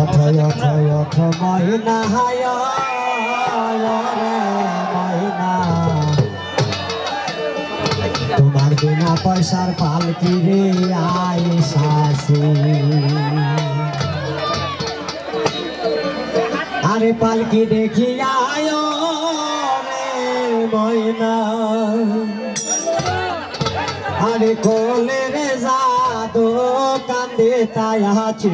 অথয় অথয় অথ ময়না হায় রে ময়না তোমার বিনা পয়সার পালকি রে আইসাসি আরে পালকি দেখি, আয় রে ময়না। আরে কোলে কান্দে তাই আছি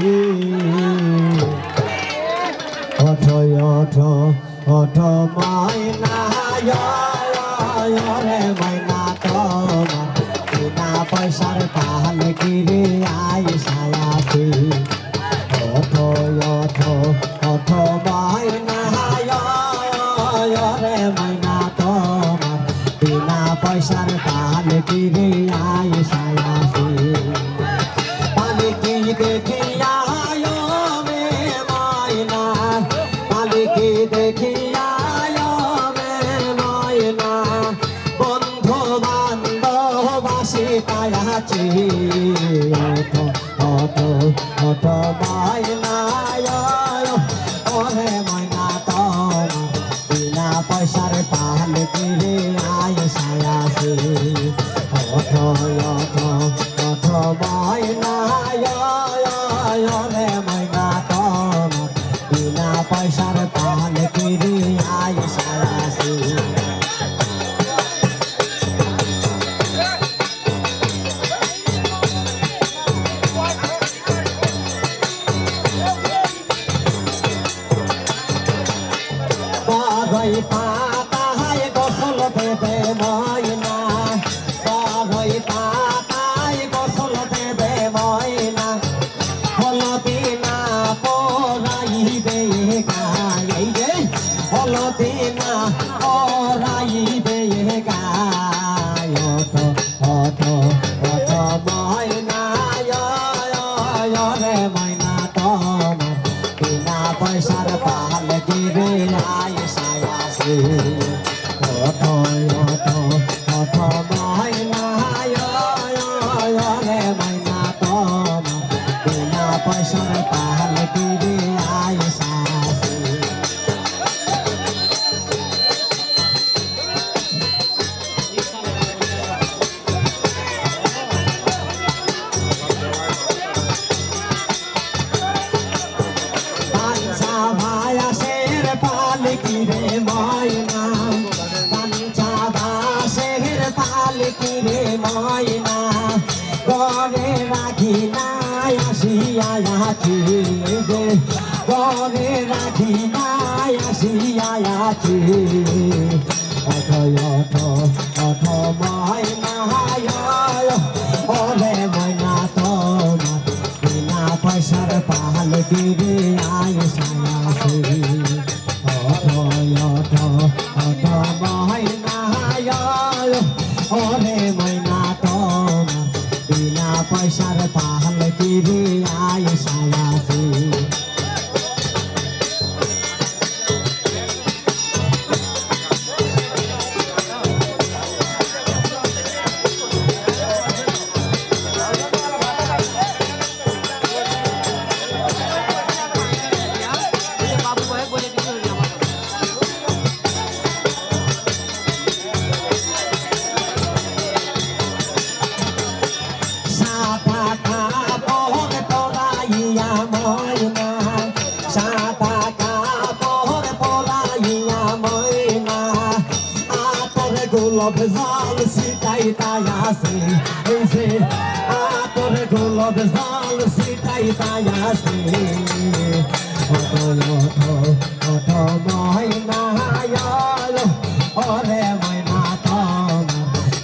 ওঠ ওঠ ওঠ ময়না রে ময়না তোমার। বিনা পয়সার পাল কিরে আই সায়াছি ওঠ ওঠ ওঠ ময়না রে ময়না তোমার। বিনা পয়সার পাল কিরে আই সায়াছি পয়সার পাল কিরে আয় সায়াসি অথ অথ অথ ময়না রে ময়না তোমার বিনা পয়সার পাল হলদি গরে রাখি নাই আসিয়া আছি রে গরে রাখি নাই আসিয়া আছি অথ অথ অথ ময়না ওরে ময়না তোমার বিনা পাল দিবে আয় সায়াসি পাল দিবে আয় সায়াসি সিটাই তায়াসি এসে আতর গোলপ জল সিটাই তোমার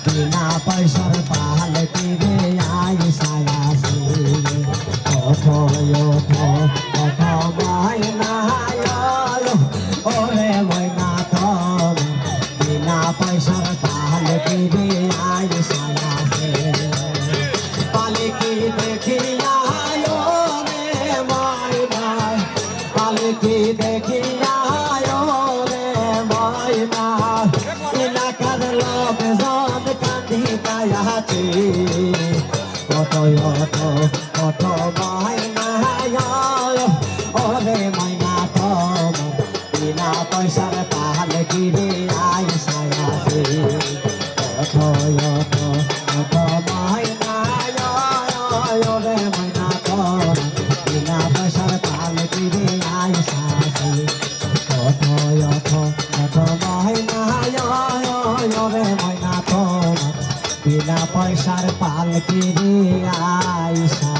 বিনা পয়সার পাল দিবে আয় সায়াসি অথ অথ অথ ময়না এলাকার লোকজন কান্দি পায়াছে কত অত, কত ময়না ও রে ময়না বিনা পয়সার পাল কিরে রে ময়না তোমার বিনা পয়সার পাল কিরে আইসা